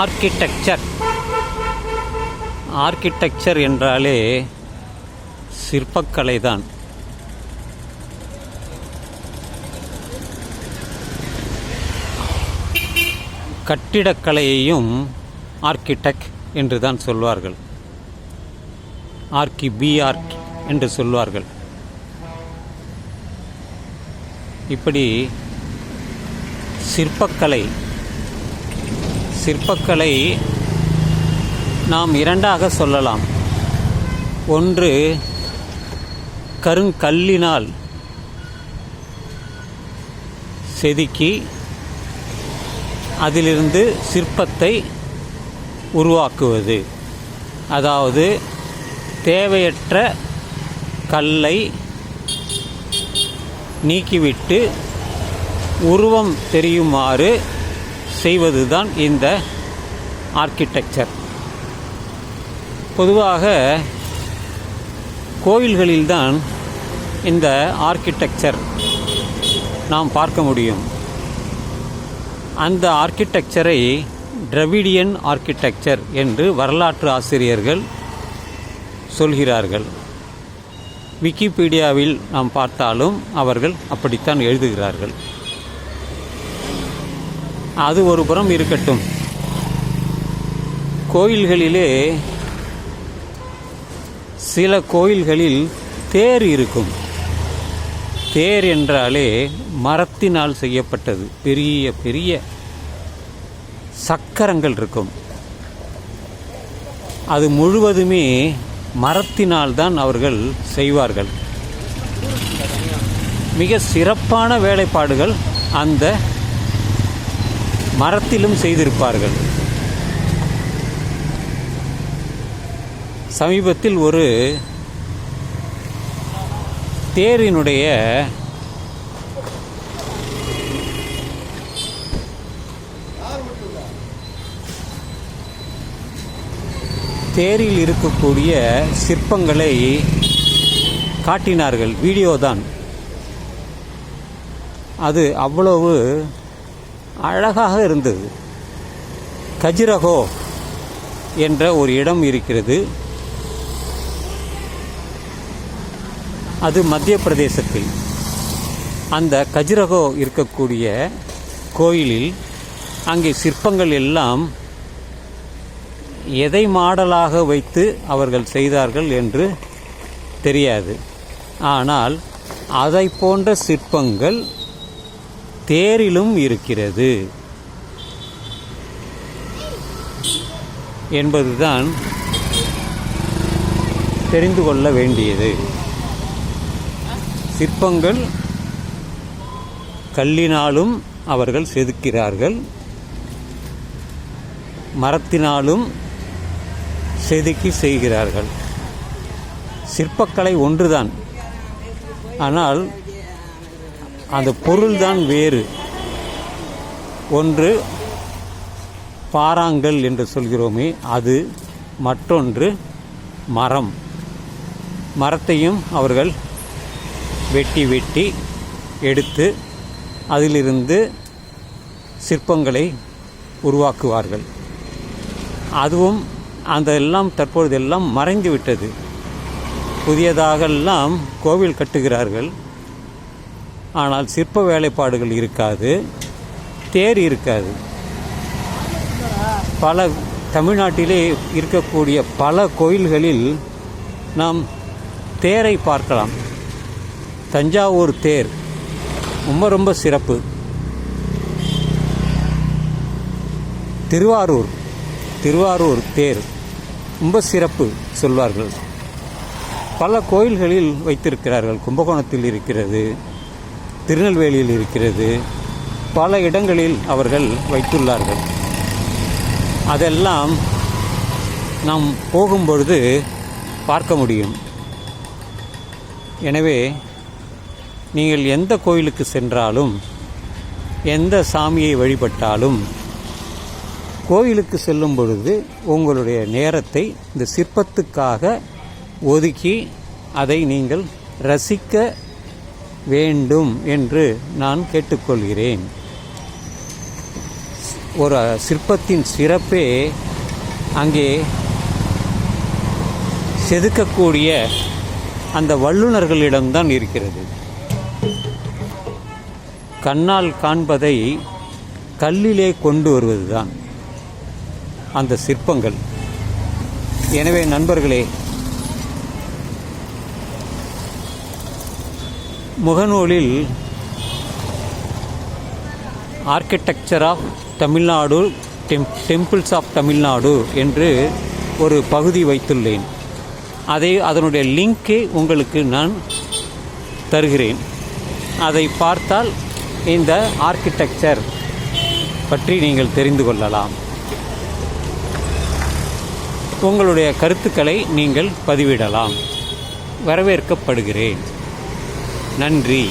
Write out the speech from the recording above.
Architecture architecture என்றாலே சிற்பக்கலை தான் கட்டிடக்கலையையும் ஆர்கிடெக்ட் என்று தான் சொல்வார்கள். ஆர்கி பி ஆர்க் என்று சொல்வார்கள். இப்படி சிற்பக்கலை சிற்பக்கலை நாம் இரண்டாக சொல்லலாம். ஒன்று கருங்கல்லினால் செதுக்கி அதிலிருந்து சிற்பத்தை உருவாக்குவது. அதாவது தேவையற்ற கல்லை நீக்கிவிட்டு உருவம் தெரியுமாறு செய்வதுதான் இந்த ஆர்கிடெக்சர் பொதுவாக கோயில்களில்தான் இந்த ஆர்கிடெக்சர் நாம் பார்க்க முடியும். அந்த ஆர்கிடெக்சரை டிரவிடியன் ஆர்கிடெக்சர் என்று வரலாற்று ஆசிரியர்கள் சொல்கிறார்கள். விக்கிபீடியாவில் நாம் பார்த்தாலும் அவர்கள் அப்படித்தான் எழுதுகிறார்கள். அது ஒரு புறம் இருக்கட்டும். கோயில்களிலே சில கோயில்களில் தேர் இருக்கும். தேர் என்றாலே மரத்தினால் செய்யப்பட்டது. பெரிய பெரிய சக்கரங்கள் இருக்கும். அது முழுவதுமே மரத்தினால் தான் அவர்கள் செய்வார்கள். மிக சிறப்பான வேலைப்பாடுகள் அந்த மரத்திலும் செய்திருப்பார்கள். சமீபத்தில் ஒரு தேரினுடைய தேரில் இருக்கக்கூடிய சிற்பங்களை காட்டினார்கள். வீடியோ தான் அது அவ்வளவு அழகாக இருந்தது. கஜிரகோ என்ற ஒரு இடம் இருக்கிறது. அது மத்திய பிரதேசத்தில். அந்த கஜிரகோ இருக்கக்கூடிய கோயிலில் அங்கே சிற்பங்கள் எல்லாம் எதை மாடலாக வைத்து அவர்கள் செய்தார்கள் என்று தெரியாது. ஆனால் அதை போன்ற சிற்பங்கள் தேரிலும் இருக்கிறது. என்பதுதான் தெரிந்து கொள்ள வேண்டியது. சிற்பங்கள் கல்லினாலும் அவர்கள் செதுக்கிறார்கள். மரத்தினாலும் செதுக்கி செய்கிறார்கள். சிற்பக்கலை ஒன்றுதான். ஆனால் அந்த பொருள்தான் வேறு. ஒன்று பாறாங்கல் என்று சொல்கிறோமே அது மற்றொன்று மரம். மரத்தையும் அவர்கள் வெட்டி வெட்டி எடுத்து அதிலிருந்து சிற்பங்களை உருவாக்குவார்கள். அதுவும் அந்த எல்லாம் தற்பொழுதெல்லாம் மறைந்து விட்டது புதியதாகெல்லாம் கோவில் கட்டுகிறார்கள். ஆனால் சிற்ப வேலைப்பாடுகள் இருக்காது தேர் இருக்காது. பல தமிழ்நாட்டிலே இருக்கக்கூடிய பல கோயில்களில் நாம் தேரை பார்க்கலாம். தஞ்சாவூர் தேர் ரொம்ப ரொம்ப சிறப்பு. திருவாரூர் திருவாரூர் தேர் ரொம்ப சிறப்பு சொல்வார்கள். பல கோயில்களில் வைத்திருக்கிறார்கள். கும்பகோணத்தில் இருக்கிறது. திருநெல்வேலியில் இருக்கிறது. பல இடங்களில் அவர்கள் வைத்துள்ளார்கள். அதெல்லாம் நாம் போகும்பொழுது பார்க்க முடியும். எனவே நீங்கள் எந்த கோயிலுக்கு சென்றாலும் எந்த சாமியை வழிபட்டாலும் கோயிலுக்கு செல்லும் பொழுது உங்களுடைய நேரத்தை இந்த சிற்பத்துக்காக ஒதுக்கி அதை நீங்கள் ரசிக்க வேண்டும் என்று நான் கேட்டுக்கொள்கிறேன். ஒரு சிற்பத்தின் சிறப்பே அங்கே செதுக்கக்கூடிய அந்த வல்லுநர்களிடம்தான் இருக்கிறது. கண்ணால் காண்பதை கல்லிலே கொண்டு வருவதுதான் அந்த சிற்பங்கள். எனவே நண்பர்களே முகநூலில் ஆர்கிடெக்சர் ஆஃப் தமிழ்நாடு டெம் டெம்பிள்ஸ் ஆஃப் தமிழ்நாடு என்று ஒரு பகுதி வைத்துள்ளேன். அதை அதனுடைய லிங்கை உங்களுக்கு நான் தருகிறேன். அதை பார்த்தால் இந்த ஆர்கிடெக்சர் பற்றி நீங்கள் தெரிந்து கொள்ளலாம். உங்களுடைய கருத்துக்களை நீங்கள் பதிவிடலாம். வரவேற்கப்படுகிறேன். நன்றி.